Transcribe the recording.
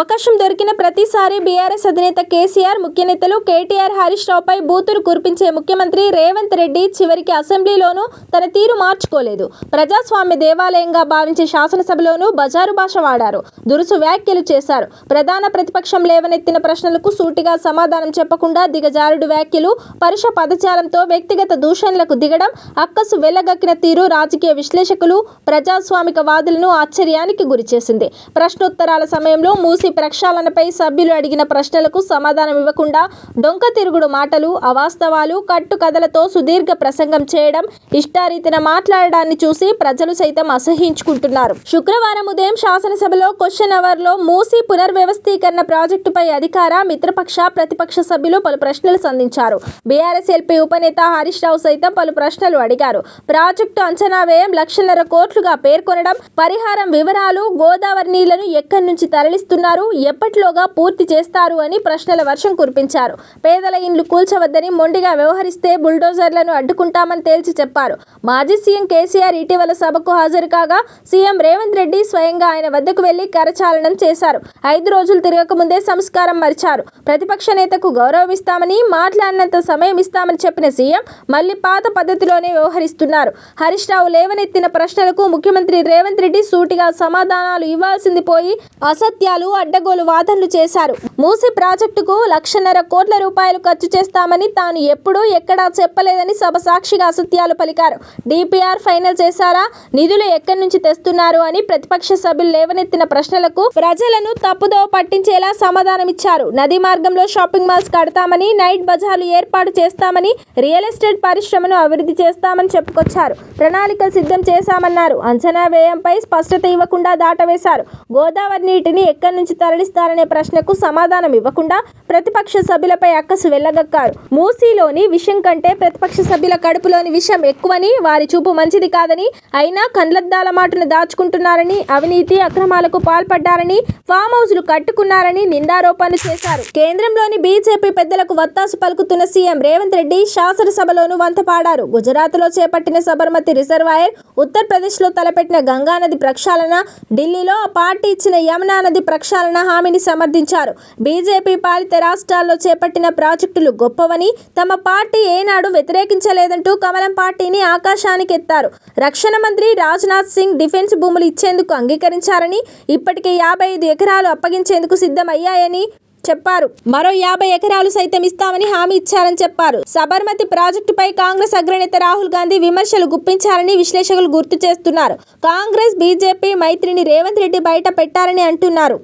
అవకాశం దొరికిన ప్రతిసారి బీఆర్ఎస్ అధినేత కేసీఆర్ ముఖ్య నేతలు కేటీఆర్ హరీష్ రావుపై బూతులు కురిపించే ముఖ్యమంత్రి రేవంత్ రెడ్డి చివరికి అసెంబ్లీలోనూ తన తీరు మార్చుకోలేదు. ప్రజాస్వామ్య దేవాలయంగా భావించే శాసనసభలోనూ బజారు భాష వాడారు. దురుసు వ్యాఖ్యలు చేశారు. ప్రధాన ప్రతిపక్షం లేవనెత్తిన ప్రశ్నలకు సూటిగా సమాధానం చెప్పకుండా దిగజారుడు వ్యాఖ్యలు పరుష పదజాలంతో వ్యక్తిగత దూషణలకు దిగడం అక్కసు వెళ్ళగక్కిన తీరు రాజకీయ విశ్లేషకులు ప్రజాస్వామిక వాదులను ఆశ్చర్యానికి గురిచేసింది. ప్రశ్నోత్తరాల సమయంలో మూసి ప్రక్షాళనపై సభ్యులు అడిగిన ప్రశ్నలకు సమాధానం ఇవ్వకుండా డొంక తిరుగుడు మాటలు అవాస్తవాలు కట్టుకథలతో సుదీర్ఘ ప్రసంగం చేయడం ఇష్టారీతిన మాట్లాడడాన్ని చూసి ప్రజలు సైతం అసహించుకుంటున్నారు. శుక్రవారం ఉదయం శాసనసభలో క్వశ్చన్ అవర్లో మూసి పునర్వ్యవస్థీకరణ ప్రాజెక్టుపై అధికార మిత్రపక్ష ప్రతిపక్ష సభ్యులు పలు ప్రశ్నలు సంధించారు. బీఆర్ఎస్ ఎల్పీ ఉపనేత హరీష్ రావు సైతం పలు ప్రశ్నలు అడిగారు. ప్రాజెక్టు అంచనా వ్యయం లక్షన్నర కోట్లుగా పేర్కొనడం పరిహారం వివరాలు గోదావరి నీళ్ళను ఎక్కడి నుంచి తరలిస్తున్నారు ఎప్పటిలోగా పూర్తి చేస్తారు అని ప్రశ్నల వర్షం కురిపించారు. పేదల ఇండ్లు కూల్చవద్దని మొండిగా వ్యవహరిస్తే బుల్డోజర్లను అడ్డుకుంటామని తేల్చి చెప్పారు. మాజీ సీఎం కేసీఆర్ ఇటీవల సభకు హాజరు కాగా సీఎం రేవంత్ రెడ్డి స్వయంగా ఆయన వద్దకు వెళ్ళి కరచాలనం చేశారు. ఐదు రోజులు తిరగకముందే సంస్కారం మరిచారు. ప్రతిపక్ష నేతకు గౌరవం ఇస్తామని మాట్లాడినంత సమయం ఇస్తామని చెప్పిన సీఎం మళ్ళీ పాత పద్ధతిలోనే వ్యవహరిస్తున్నారు. హరీష్ రావు లేవనెత్తిన ప్రశ్నలకు ముఖ్యమంత్రి రేవంత్ రెడ్డి సూటిగా సమాధానాలు ఇవ్వాల్సింది పోయి అసత్యాలు అడ్డగోలు వాదనలు చేశారు. మూసి ప్రాజెక్టుకు లక్షన్నర కోట్ల రూపాయలు ఖర్చు చేస్తామని తాను ఎప్పుడూ ఎక్కడా చెప్పలేదని సభ సాక్షిగా అసత్యాలు పలికారు. డిపిఆర్ ఫైనల్ చేశారా? నిధులు ఎక్కడి నుంచి తెస్తున్నారు అని ప్రతిపక్ష సభ్యులు లేవనెత్తిన ప్రశ్నలకు ప్రజలను తప్పుదోవ పట్టించేలా సమాధానమిచ్చారు. నది మార్గంలో షాపింగ్ మాల్స్ కడతామని నైట్ బజార్లు ఏర్పాటు చేస్తామని రియల్ ఎస్టేట్ పరిశ్రమను అభివృద్ధి చేస్తామని చెప్పుకొచ్చారు. ప్రణాళికలు సిద్ధం చేశామన్నారు. అంచనా వ్యయంపై స్పష్టత ఇవ్వకుండా దాటవేశారు. గోదావరి నీటిని ఎక్కడి నుంచి తరలిస్తారనే ప్రశ్నకు సమాధానం ఇవ్వకుండా ప్రతిపక్ష సభ్యులపై అక్కసు వెళ్ళగక్కారు మూసీలోని విషయం కంటే ప్రతిపక్ష సభ్యుల కడుపులోని విషయం ఎక్కువని వారి చూపు మంచిది కాదని అయినా కండ్లద్దాల మాటను దాచుకుంటున్నారని అవినీతి అక్రమాలకు పాల్పడ్డారని ఫామ్ హౌస్లు కట్టుకున్నారని నిందారోపణలు చేశారు. కేంద్రంలోని బీజేపీ పెద్దలకు వత్తాసు పలుకుతున్న సీఎం రేవంత్ రెడ్డి శాసనసభలోనూ వంతపాడారు. గుజరాత్లో చేపట్టిన సబర్మతి రిజర్వాయర్ ఉత్తరప్రదేశ్లో తలపెట్టిన గంగానది ప్రక్షాళన ఢిల్లీలో పార్టీ ఇచ్చిన యమునా నది ప్రక్షాళన హామీని సమర్థించారు. బీజేపీ పాలిత రాష్ట్రాల్లో చేపట్టిన ప్రాజెక్టులు గొప్పవని తమ పార్టీ ఏనాడు వ్యతిరేకించలేదంటూ కమలం పార్టీని ఆకాశానికి ఎత్తారు రక్షణ మంత్రి రాజ్నాథ్ సింగ్ డిఫెన్స్ భూములు ఇచ్చేందుకు అంగీకరించారని ఇప్పటికే యాభై ఐదు ఎకరాలు అప్పగించేందుకు సిద్ధమయ్యాయని చెప్పారు. మరో యాభై ఎకరాలు సైతం ఇస్తామని హామీ ఇచ్చారని చెప్పారు. సబర్మతి ప్రాజెక్టుపై కాంగ్రెస్ అగ్రనేత రాహుల్ గాంధీ విమర్శలు గుప్పించారని విశ్లేషకులు గుర్తు చేస్తున్నారు. కాంగ్రెస్ బీజేపీ మైత్రిని రేవంత్ రెడ్డి బయట పెట్టారని అంటున్నారు.